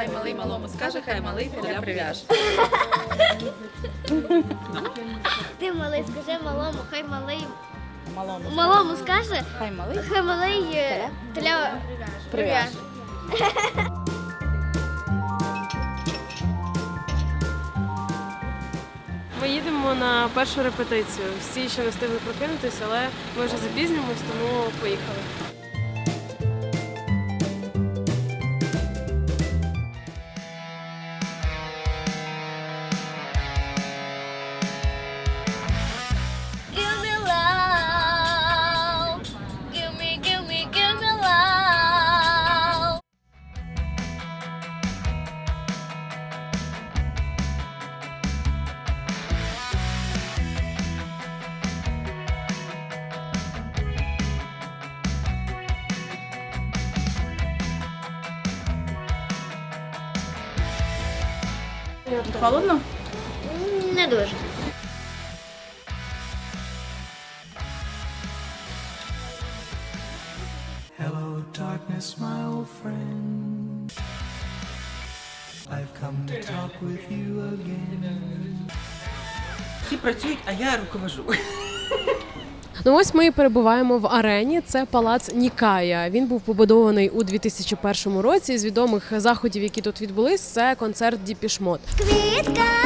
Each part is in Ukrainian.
хай малий малому скаже, хай малий теля прив'яже. Ти малий, скажи малому, хай малий Малому. малому скаже, Хай малий. хай малий е, теля прив'яже. Ми їдемо на першу репетицію. Всі ще не встигли прокинутися, але ми вже запізнюємось, тому поїхали. Холодно? Не дуже. Hello, darkness, my old friend. I've come to talk with you again. Всі працюють, а я руковожу. Ну ось ми перебуваємо в арені. Це палац Нікая. Він був побудований у 2001 році. З відомих заходів, які тут відбулись, це концерт Діпішмот. Квітка.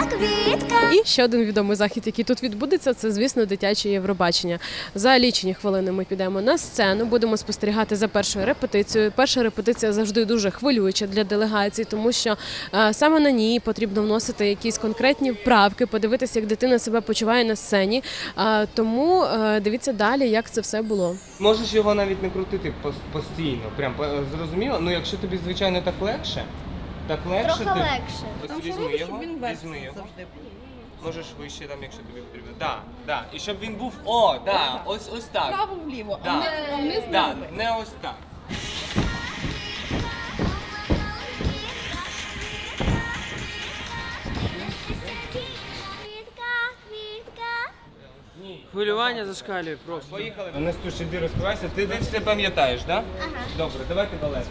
І ще один відомий захід, який тут відбудеться, це звісно дитяче Євробачення. За лічені хвилини ми підемо на сцену, будемо спостерігати за першою репетицією. Перша репетиція завжди дуже хвилююча для делегації, тому що е, саме на ній потрібно вносити якісь конкретні вправки, подивитися, як дитина себе почуває на сцені. Е, тому е, дивіться далі, як це все було. Можеш його навіть не крутити постійно. Прям по- зрозуміло. Ну якщо тобі звичайно так легше, так легше. Трохи ти... легше. Ось візьми його, візьми його. Можеш вище там, якщо тобі потрібно. Да, да. І щоб він був. О, да, ось ось так. Право вліво, Да. а вниз, а вниз не Да, роби. не ось так. Хвилювання зашкалює просто. Поїхали. Настюш, іди розкривайся. Ти, ти все пам'ятаєш, так? Да? Ага. Добре, давайте балет.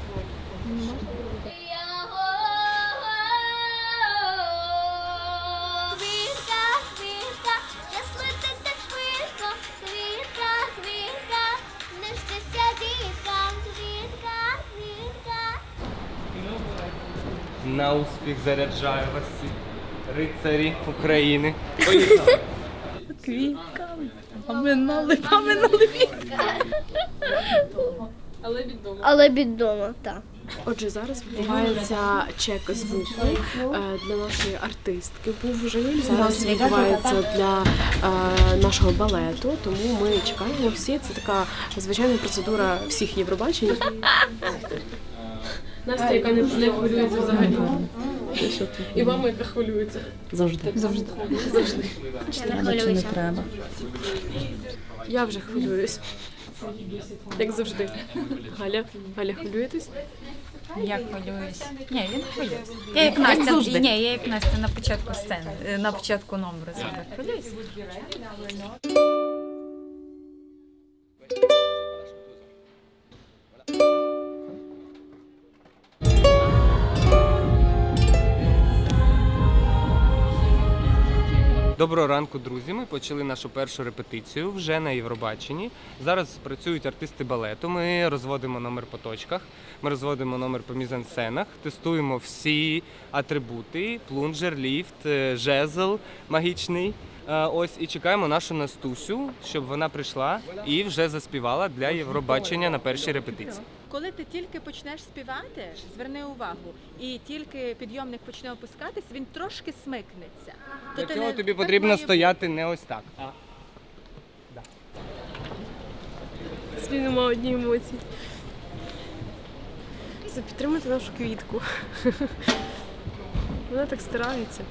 Успіх заряджаю вас всі рицарі України. Поїхали. Поминали, поминали. Але відомо, так. Отже, зараз відбувається чек звуку е, для нашої артистки. Був вже зараз відбувається для е, нашого балету. Тому ми чекаємо всі. Це така звичайна процедура всіх Євробачень. Настя, яка не, не хвилюється взагалі. І мама, яка хвилюється. Завжди. Завжди. Завжди. Не хвилюйся. треба. Я вже хвилююсь. Як завжди. Галя, Галя, хвилюєтесь? Я хвилююсь. Ні, він хвилюється. Я як Настя, ні, я як Настя на початку сцени, на початку номеру завжди хвилююсь. Доброго ранку, друзі. Ми почали нашу першу репетицію вже на Євробаченні. Зараз працюють артисти балету. Ми розводимо номер по точках, ми розводимо номер по мізансценах, тестуємо всі атрибути: плунжер, ліфт, е, жезл магічний. Е, Ось і чекаємо нашу Настусю, щоб вона прийшла і вже заспівала для Євробачення на першій репетиції. Коли ти тільки почнеш співати, зверни увагу, і тільки підйомник почне опускатись, він трошки смикнеться. То Для ти цього не- тобі так потрібно має стояти не ось так. а Слів нема одні емоції. Це підтримати нашу квітку. Вона так старається.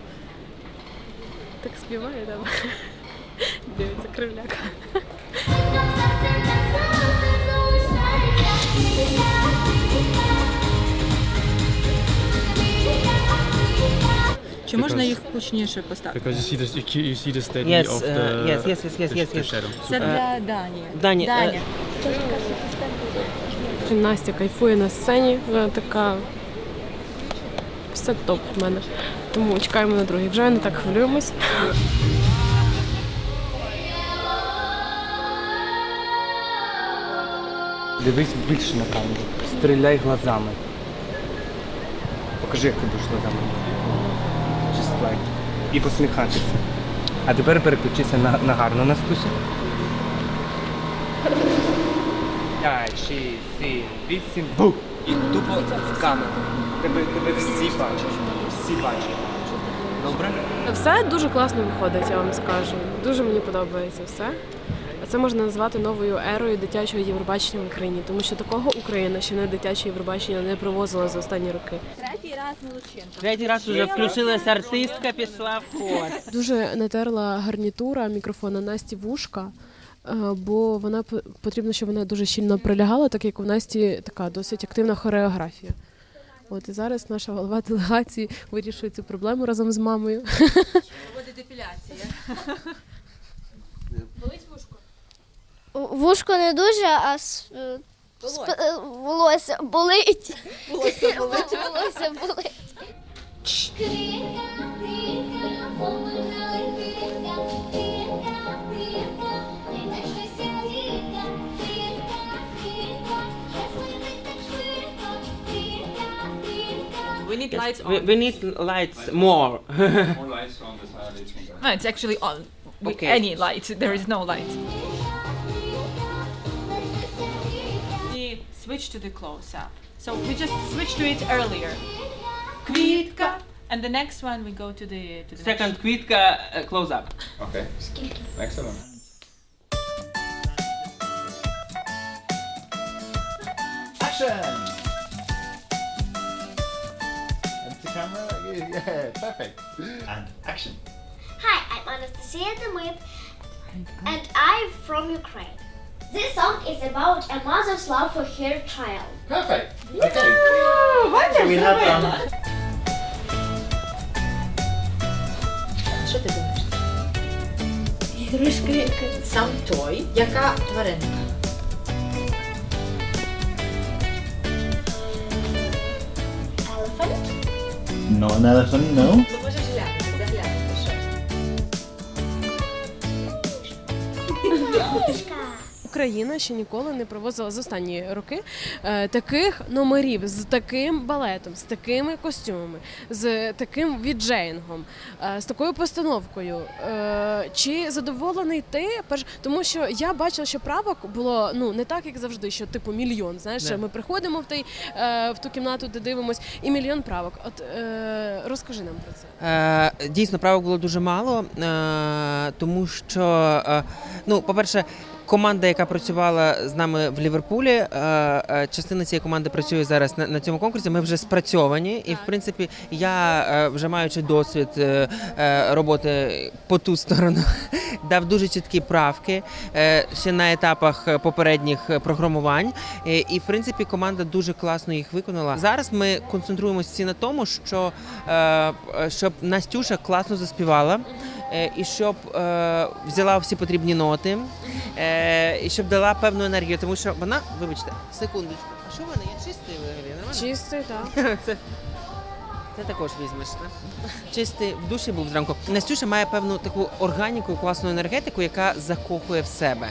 Так співає там. Дивиться кривляка. Чи можна їх гучніше поставити? Because you see the you, you see the steady Yes, of uh, yes, yes, yes, yes, the, yes, the yes. shadow. Це Super. для Дані. Дані, Даня. Настя кайфує на сцені. Вона така Все топ в мене. Тому чекаємо на другий. Вже не так хвилюємось. Дивись більше на камеру. Стріляй глазами. Покажи, як ти будеш глазами. Just like. І посміхатися. А тепер переключися на, на гарну Настусю. П'ять, шість, сім, вісім, бу! І тупо в камеру. Тебе, тебе всі бачать. Всі бачать. Добре? Все дуже класно виходить, я вам скажу. Дуже мені подобається все. Це можна назвати новою ерою дитячого Євробачення в Україні, тому що такого Україна ще не дитяче Євробачення не привозила за останні роки. Третій раз Молодченко. Третій раз вже включилась артистка, пішла в хор. Дуже натерла гарнітура мікрофона Насті вушка, е, бо вона потрібно, щоб вона дуже щільно прилягала, так як у Насті така досить активна хореографія. От і зараз наша голова делегації вирішує цю проблему разом з мамою. Проводить депіляція. Вушко не дуже, а с- е, сп- е, волосся болить. Волосся болить. Волосся болить. We need lights We, we need lights more. No, it's actually on. We, Okay. Any light. There is no light. switch to the close up. So we just switch to it earlier. Kvitka. And the next one we go to the to the Second квітка uh, close up. Okay. Excellent. Action! And to camera, yeah, yeah, perfect. And action. Hi, I'm Anastasia Demid, and I'm from Ukraine. This song is about a mother's love for her child. Perfect. Okay. So we have um, Що ти думаєш? Сам той, яка тваринка? Elephant? not an elephant, no. Ну можеш глянути, заглянути, що. Україна ще ніколи не привозила за останні роки е, таких номерів з таким балетом, з такими костюмами, з таким віджеїнгом, е, з такою постановкою. Е, чи задоволений ти? Тому, що я бачила, що правок було ну не так, як завжди, що типу мільйон. Знаєш, Не. ми приходимо в той в ту кімнату, де дивимось, і мільйон правок. От розкажи нам про це. Дійсно, правок було дуже мало, тому що, ну, по-перше, команда, яка працювала з нами в Ліверпулі, е, е, частина цієї команди працює зараз на, цьому конкурсі. Ми вже спрацьовані, і в принципі, я е, вже маючи досвід роботи по ту сторону, дав дуже чіткі правки ще на етапах попередніх програмувань. І в принципі команда дуже класно їх виконала. Зараз ми концентруємося на тому, що щоб Настюша класно заспівала. Е, І щоб е, взяла всі потрібні ноти, е, і щоб дала певну енергію, тому що вона, вибачте, секундочку, а що в мене? Я чистий вигляд? Нормально? Чистий, так. Це, також візьмеш. так? Чистий в душі був зранку. Настюша має певну таку органіку, класну енергетику, яка закохує в себе.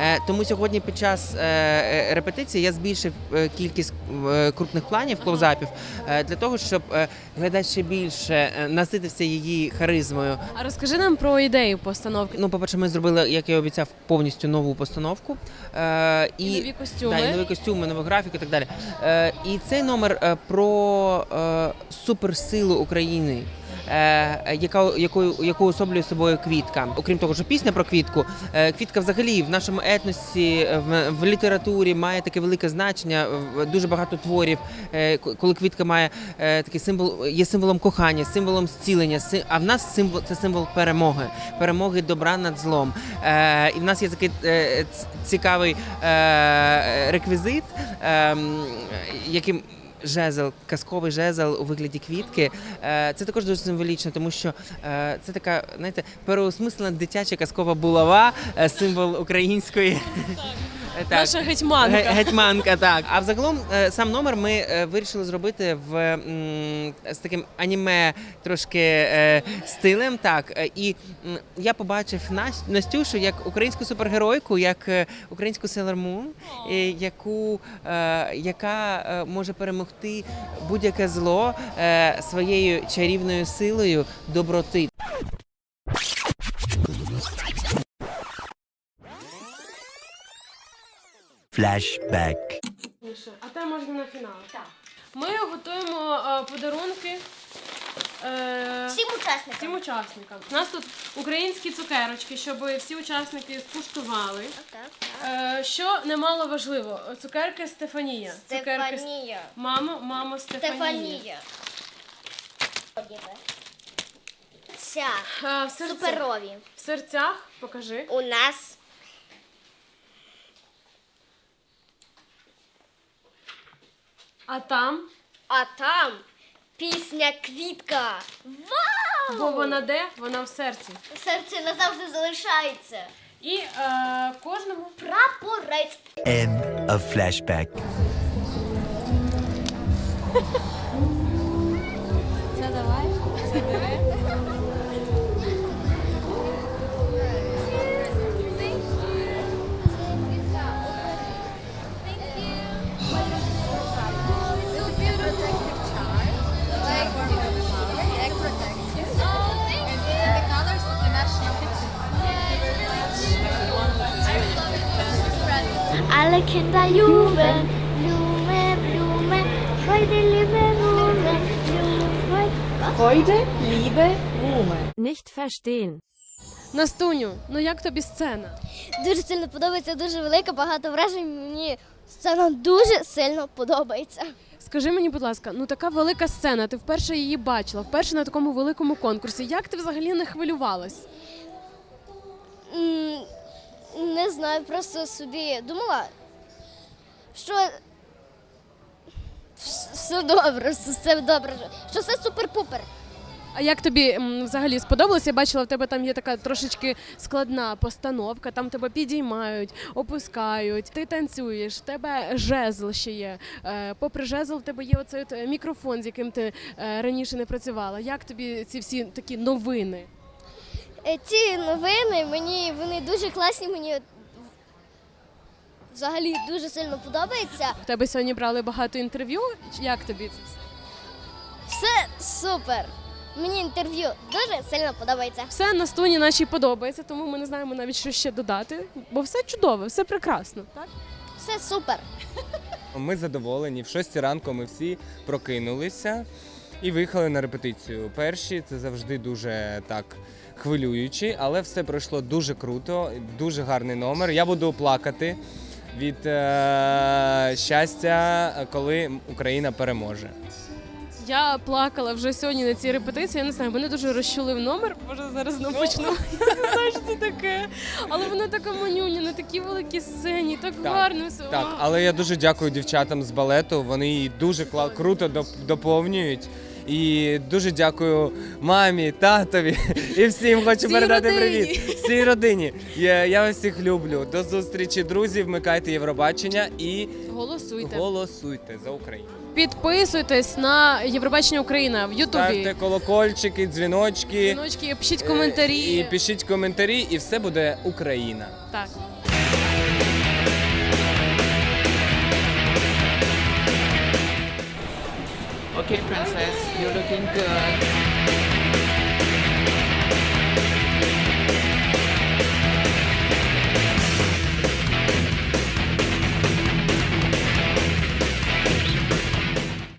Е, тому сьогодні під час е, е, репетиції я збільшив е, кількість е, крупних планів, клоузапів, е, для того, щоб е, глядач ще більше е, наситився її харизмою. А розкажи нам про ідею постановки. Ну, по-перше, ми зробили, як я обіцяв, повністю нову постановку. Е, І нові костюми. Да, і нові костюми, нову графіку і так далі. Е, і цей номер е, про е, суперсилу України. е, Яка яку, яку особлює собою квітка, окрім того, що пісня про квітку, е, квітка взагалі в нашому етносі, е, в, літературі має таке велике значення. Дуже багато творів, е, коли квітка має е, такий символ, є символом кохання, символом зцілення. А в нас символ це символ перемоги, перемоги добра над злом. Е, І в нас є такий е, цікавий е, реквізит, е, яким. Жезл, казковий жезл у вигляді квітки. Е, Це також дуже символічно, тому що е, це така, знаєте, переосмислена дитяча казкова булава, е, символ української Так. Наша гетьманка. Ге- Гетьманка, так. А взагалом е, сам номер ми е, вирішили зробити в м, з таким аніме трошки е, стилем. Так, Е, і м, я побачив Нас- Настюшу як українську супергеройку, як е, українську Sailor Moon, е, яку е, яка е, може перемогти будь-яке зло е, своєю чарівною силою доброти. Flashback. А те можна на фінал. Так. Ми готуємо е, подарунки. е, Всім учасникам. Всім учасникам. У нас тут українські цукерочки, щоб всі учасники скуштували. Так, Е, що немало важливо, цукерки Стефанія. Цукерки С- Стефанія. Мамо, мамо Стефанія. Стефанія. Ця. Е, в, серця- Суперові. в серцях покажи. У нас А там, А там пісня квітка. Вау! бо вона де? Вона в серці. Серце назавжди залишається. І е, кожному Прапорець. End of flashback. Alle Kinder jubeln, Blume, Blume, Freude, Liebe, Blume, Blume, Freude. Nicht verstehen. Настуню, ну як тобі сцена? Дуже сильно подобається, дуже велика, багато вражень. Мені сцена дуже сильно подобається. Скажи мені, будь ласка, ну така велика сцена, ти вперше її бачила, вперше на такому великому конкурсі. Як ти взагалі не хвилювалась? Не знаю, просто собі думала, що все добре, все- добре, що все супер-пупер. А як тобі м, взагалі сподобалось? Я бачила, в тебе там є така трошечки складна постановка, там тебе підіймають, опускають, ти танцюєш, в тебе жезл ще є. Е, попри жезл, в тебе є оцей от мікрофон, з яким ти е, раніше не працювала. Як тобі ці всі такі новини? Е, Ці новини мені вони дуже класні, мені взагалі дуже сильно подобається. В тебе сьогодні брали багато інтерв'ю. Як тобі це все? Все супер. Мені інтерв'ю дуже сильно подобається. Все на стуні нашій подобається, тому ми не знаємо навіть що ще додати, бо все чудово, все прекрасно. Так? Все супер. Ми задоволені. В 6 ранку ми всі прокинулися і виїхали на репетицію. Перші це завжди дуже так хвилюючі, але все пройшло дуже круто, дуже гарний номер. Я буду плакати від е- щастя, коли Україна переможе. Я плакала вже сьогодні на цій репетиції. Я не знаю, мене дуже розчулив номер. Може зараз знову почну. Я не знаю, що це таке. Але вона така манюня, на такій великій сцені, так, Так, гарно все. Так, Вау. але я дуже дякую дівчатам з балету. Вони її дуже кла- круто доп- доповнюють. І дуже дякую мамі, татові і всім хочу Всій передати родині. привіт. Всій родині. Я, я вас всіх люблю. До зустрічі, друзі. Вмикайте Євробачення і Голосуйте. голосуйте за Україну. Підписуйтесь на Євробачення Україна в Ставте Ютубі. колокольчики, дзвіночки. Дзвіночки, пишіть коментарі. І пишіть коментарі, і все буде Україна. Так. Okay, princess, you're looking good.